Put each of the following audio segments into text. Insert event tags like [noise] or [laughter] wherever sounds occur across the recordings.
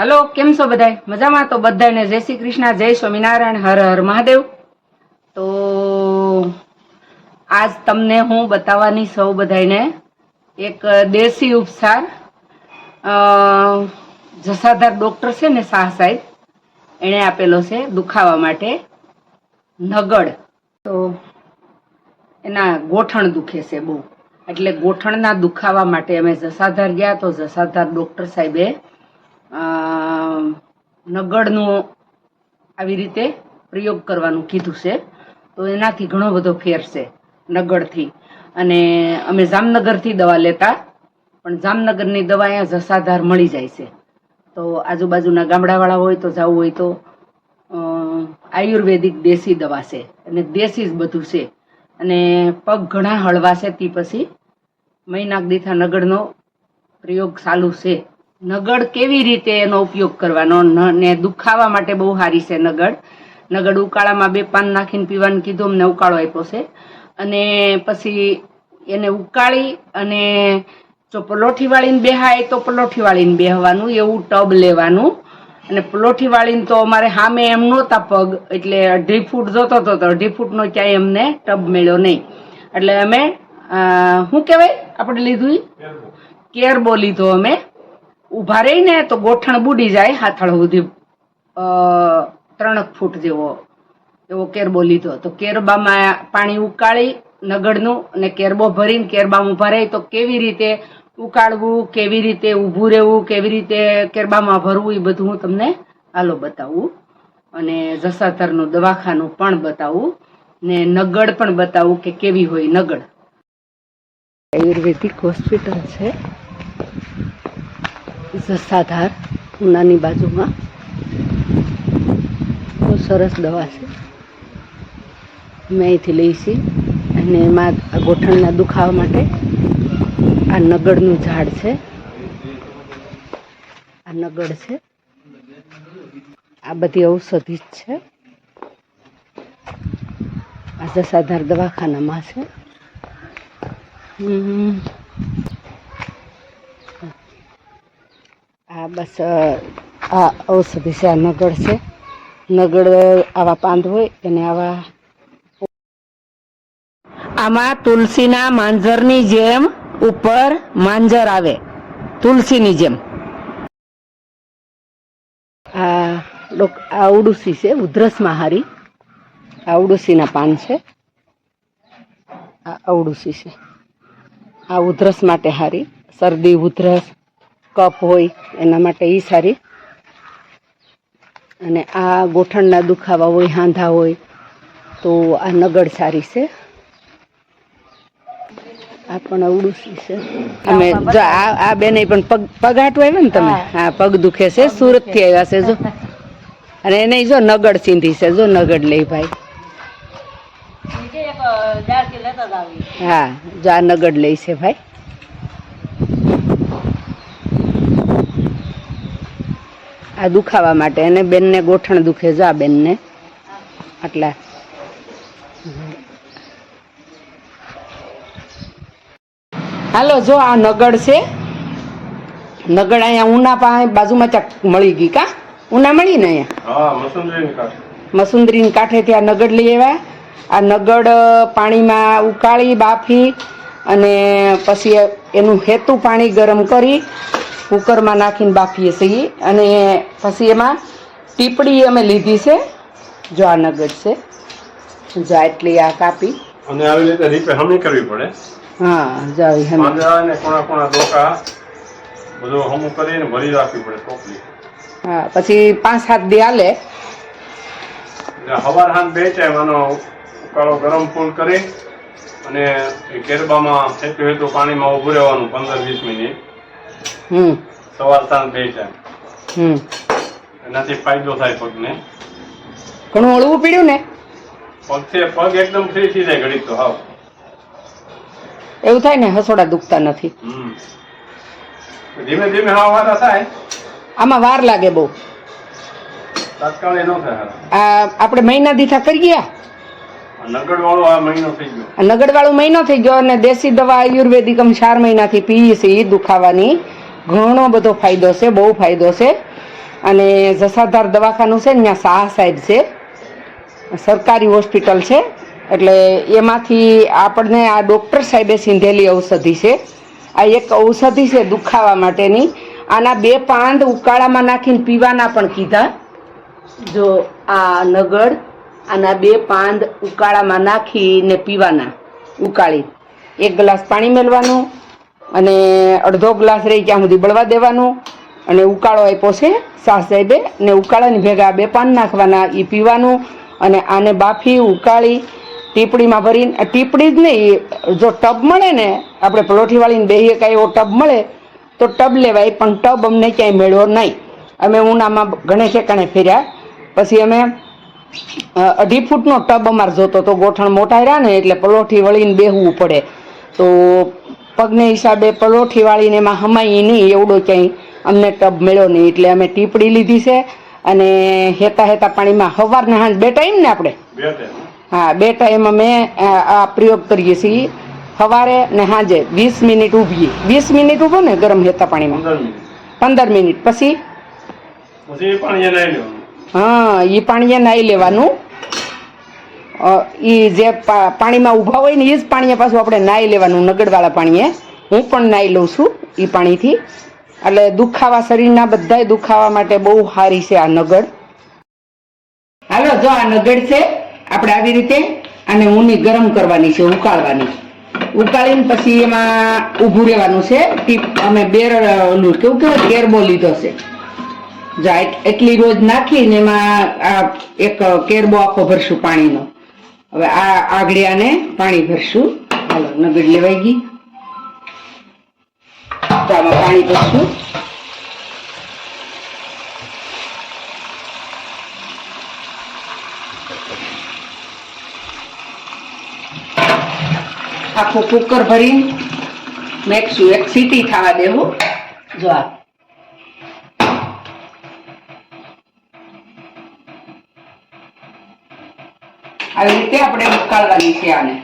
Hello કેમ છો બધાય? મજામાં? તો બધાને જય શ્રી કૃષ્ણ જય સ્વામિનારાયણ હર હર મહાદેવ. તો આજ તમને હું બતાવવાની સૌ બધાને એક દેશી ઉપચાર. અ, જસાધાર ડૉક્ટર છે ને શાહ સાહેબ એણે આપેલો છે દુખાવા માટે નગડ. તો એના ગોઠણ દુખે છે બહુ. એટલે ગોઠણના દુખાવા માટે અમે જસાધાર ગયા તો જસાધાર ડૉક્ટર સાહેબે નગડનું આવી રીતે પ્રયોગ કરવાનું કીધું છે. તો એનાથી ઘણો બધો ફેર છે નગડથી અને અમે જામનગરથી દવા લેતા, પણ જામનગરની દવા અહીંયા જસાધાર મળી જાય છે. તો આજુબાજુના ગામડાવાળા હોય તો જવું હોય તો આયુર્વેદિક દેશી દવા છે. અને દેશી જ બધું છે. અને પગ ઘણા હળવા છે, તે પછી મહિનાક દીઠા નગળનો પ્રયોગ ચાલુ છે. નગડ કેવી રીતે એનો ઉપયોગ કરવાનો? ને દુખાવા માટે બહુ સારી છે નગડ. નગડ ઉકાળામાં બે પાન નાખીને પીવાનું કીધું અમને ઉકાળો આપ્યો છે. અને પછી એને ઉકાળી અને જો પલોઠી વાળીને બેહાય તો પલોઠી વાળીને બેહવાનું એવું ટબ લેવાનું. અને પલોઠી વાળીને તો અમારે સામે એમ નહોતા પગ એટલે અઢી ફૂટ જોતો હતો તો અઢી ફૂટનો ક્યાંય અમને ટબ મળ્યો નહીં. એટલે અમે શું કહેવાય? આપણે લીધું? કેરબો લીધો અમે. ઊભા રહીને તો ગોઠણ બુડી જાય હાથળ સુધી ત્રણ ફૂટ જેવો, એવો કેરબો લીધો. તો કેરબામાં પાણી ઉકાળી નગડનું અને કેરબો ભરીને કેરબામાં રહી, તો કેવી રીતે ઉકાળવું, કેવી રીતે ઊભું રહેવું, કેવી રીતે કેરબામાં ભરવું, એ બધું હું તમને હાલો બતાવું. અને જસાતરનું, દવાખાનું પણ બતાવું, ને નગડ પણ બતાવું કે કેવી હોય નગડ આયુર્વેદિક હોસ્પિટલ છે. જસાધાર ઉનાની બાજુમાં. બહુ સરસ દવા છે. મેં અહીંથી લઈ અને એમાં ગોઠણના દુખાવા માટે આ નગડનું ઝાડ છે. આ નગડ છે. આ બધી ઔષધિ જ છે. આ જસાધાર દવાખાનામાં છે. હમ. આ બસ આ ઔષધિ છે, આ નગડ છે. નગડ આવા પાંદ હોય અને આવા આમાં તુલસીના માંજરની જેમ ઉપર માંજર આવે. તુલસીની જેમ. આ આ છે ઉધરસમાં હારી આ ઉડુસીના પાન છે. આ અવડુસી છે. આ ઉધરસ માટે હારી. શરદી, ઉધરસ કફ હોય એના માટે એ સારી. અને આ ગોઠણના દુખાવા હોય હાંધા હોય તો આ નગડ સારી છે. આ પણ અવડુસી છે. અમે જો આ આ બેને પણ પગ પગાટો આવ્યો ને તમે? હા. પગ દુખે છે સુરતથી આવ્યા છે જો. [laughs] અને એને જો નગડ સીંધી છે જો નગડ લઈ ભાઈ. હા જો આ નગડ લઈ છે ભાઈ. આ દુખાવા માટે. અને બેનને ગોઠણ દુખે જા બેનને. આટલા. હાલો જો આ નગડ છે. નગડ અહીંયા ઉના પાસે બાજુમાં ચાક મળી ગઈ કા? ઉના મળી ને અહીંયા? મસુંદરી કાંઠે. ત્યાં નગડ લઈ આવ્યા. આ નગડ પાણીમાં ઉકાળી બાફી અને પછી એનું હેતુ પાણી ગરમ કરી કુકરમાં નાખીને બાફીએ છીએ અને પછી એમાં ટીપડી અમે લીધી છે જો આ નગડ છે. જો એટલી આ કાપી. અને આવી રીતે રીપે હમણી કરવી પડે. હા જાવી હમ. પાંદડા ને કોણા કોણા ડોકા બધું હમું કરીને ભરી રાખવી પડે ટોપલી હા પછી પાંચ સાત દી આલે હવાર હાન બે ટાઈમ આનો ઉકાળો ગરમ ફૂલ કરી અને કેરબામાં હેતુ હેતુ પાણીમાં ઉભું રહેવાનું પંદર વીસ મિનિટ. હમ. સવાર સાંજ બે ટાઈમ હમ. એનાથી ફાયદો થાય પગને. ઘણું હળવું પીડ્યું ને? પગ છે પગ એકદમ ફ્રી થઈ જાય ઘડી તો હાવ. એવું થાય ને હસોડા દુખતા નથી. હમ. ધીમે ધીમે હવા વાળા થાય. આમાં વાર લાગે બહુ. તાત્કાલિક ન થાય આ આપણે મહિના દીઠા કરી ગયા? નગડ વાળો મહિનો થઈ ગયો. અને દેશી દવા આયુર્વેદિક ચાર મહિનાથી પીએ છે એ દુખાવાની. ઘણો બધો ફાયદો છે, બહુ ફાયદો છે. અને જસાધાર દવાખાનું છે ત્યાં શાહ સાહેબ છે. સરકારી હોસ્પિટલ છે. એટલે એમાંથી આપણને આ ડૉક્ટર સાહેબે સિંધેલી ઔષધિ છે. આ એક ઔષધિ છે દુખાવા માટેની. આના બે પાંદ ઉકાળામાં નાખીને પીવાના પણ કીધા. જો આ નગડ આના બે પાંદ ઉકાળામાં નાખીને પીવાના, ઉકાળી. એક ગ્લાસ પાણી મેળવાનું અને અડધો ગ્લાસ રહી ત્યાં સુધી બળવા દેવાનું અને ઉકાળો આપ્યો છે સાસ સાહેબે ને ઉકાળાની ભેગા બે પાન નાખવાના એ પીવાનું અને આને બાફી, ઉકાળી, ટીપડીમાં ભરીને ટીપડી જ નહીં, જો ટબ મળે ને, આપણે પલોઠીવાળીને બેહીએ કાંઈ એવો ટબ મળે, તો ટબ લેવાય, પણ ટબ અમને ક્યાંય મેળવો નહીં. અમે ઉનામાં ઘણે ઠેકાણે ફેર્યા, પછી અમે અઢી ફૂટનો ટબ અમારે જોતો તો ગોઠણ મોટા રહ્યા ને એટલે પલોઠી વળીને બેહવું પડે. તો પગને હિસાબે પલોઠી વાળીને એમાં હમાઈ નહીં એવડો ક્યાંય અમને ટબ મળ્યો નહીં. એટલે અમે ટીપડી લીધી છે અને હેતા હેતા પાણીમાં સવારને હાંજ બે ટાઈમ ને આપણે? હા બે ટાઈમ અમે આ પ્રયોગ કરીએ છીએ. સવારે ને સાંજે વીસ મિનિટ ઊભીએ. વીસ મિનિટ ઊભો ને ગરમ હેતા પાણીમાં? પંદર મિનિટ. પછી? હા એ પાણીએ નાહી લેવાનું. એ જે પાણીમાં ઊભા હોય ને એ જ પાણીએ પાછું આપણે નાહી લેવાનું નગડવાળા પાણીએ. હું પણ નાહી લઉં છું એ પાણીથી. એટલે દુખાવા શરીરના બધાય દુખાવા માટે બહુ સારી છે આ નગડ હાલો, જો આ નગડ છે, આપણે આવી રીતે આને ઊની ગરમ કરવાની છે, ઉકાળવાની ઉકાળીને પછી એમાં ઊભું રહેવાનું છે, ટીપ, અમે બેર ઓલું કેવું કેવું કેરબો લીધો છે. જો એટલી રોજ નાખીને એમાં આ એક કેરબો આખો ભરશું પાણીનો. હવે આ આગળિયાને પાણી ભરશું. હાલો નગર લેવાઈ ગઈ. આમાં પાણી ભરશું. આખું કુકર ભરી મેકશું. એક સીટી થવા દેવું. જો આ આવી રીતે આપણે ઉકાળવાની છે આને.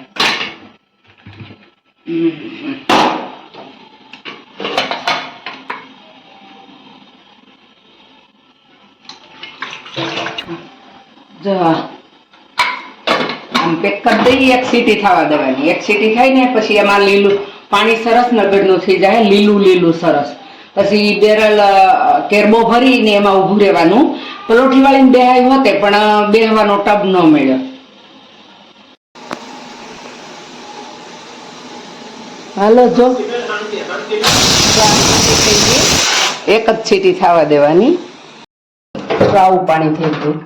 આમ પેક કરી દઈએ, એક સીટી થવા દેવાની. એક સીટી થાય ને, પછી એમાં લીલું પાણી સરસ નગરનું થઈ જાય, લીલું લીલું, સરસ. પછી બેરલ કેરબો ભરીને એમાં ઊભું રહેવાનું. પલોઠી વાળીને બેહાય હોતે પણ બેહવાનો ટબ ન મળ્યો. હાલો જો. એક જ છીટી થવા દેવાની. આવું પાણી થઈ ગયું.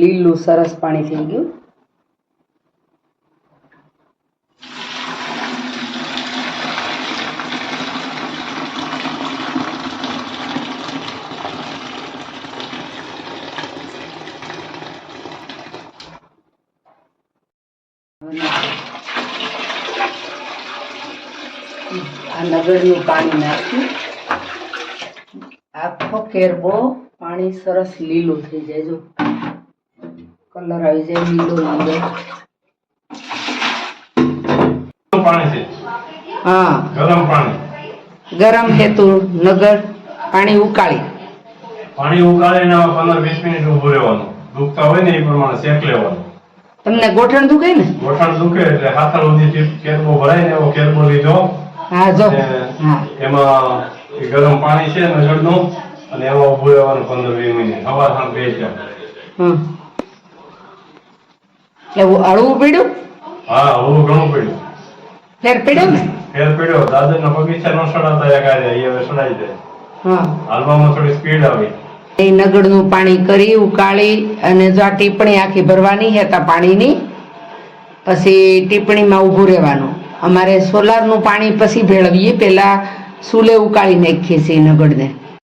લીલું સરસ પાણી થઈ ગયું. આ નગરનું પાણી નાખ્યું. આખો કેરબો પાણી સરસ લીલું થઈ જાય. જો કલર આવી જાય લીલો લીલો. પાણી છે. હા. ગરમ પાણી. ગરમ હેતુ નગર પાણી ઉકાળી. પાણી ઉકાળીને પંદર વીસ મિનિટ ઊભું રહેવાનું. દુખતા હોય ને એ પ્રમાણે શેક લેવાનું. તમને ગોઠણ દુખે ને? ગોઠણ દુખે એટલે હાથણ જે કેરબો ભરાય ને એવો કેરબો લીધો. હા જો. એમાં ગરમ પાણી છે નજરનું અને એમાં ઉભું રહેવાનું પંદર વીસ મિનિટ. હવાર સાંજ બે હમ. એવું અળવું પીડ્યું? હા હું ઘણું પીડ્યું. ફેર પીડ્યું ને? ફેર પડ્યો. દાદરના બગીચા નો સડાતા એ આરે એ હવે સડાઈ જાય હાલવામાં થોડી સ્પીડ આવી. એ નગરનું પાણી કરી, ઉકાળી અને જો આ ટીપણી આખી ભરવાની હતા પાણીની, પછી ટીપણીમાં ઊભું રહેવાનું. અમારે સોલારનું પાણી પછી ભેળવીએ પહેલાં સુલે ઉકાળી નાખીએ છીએ નગરને.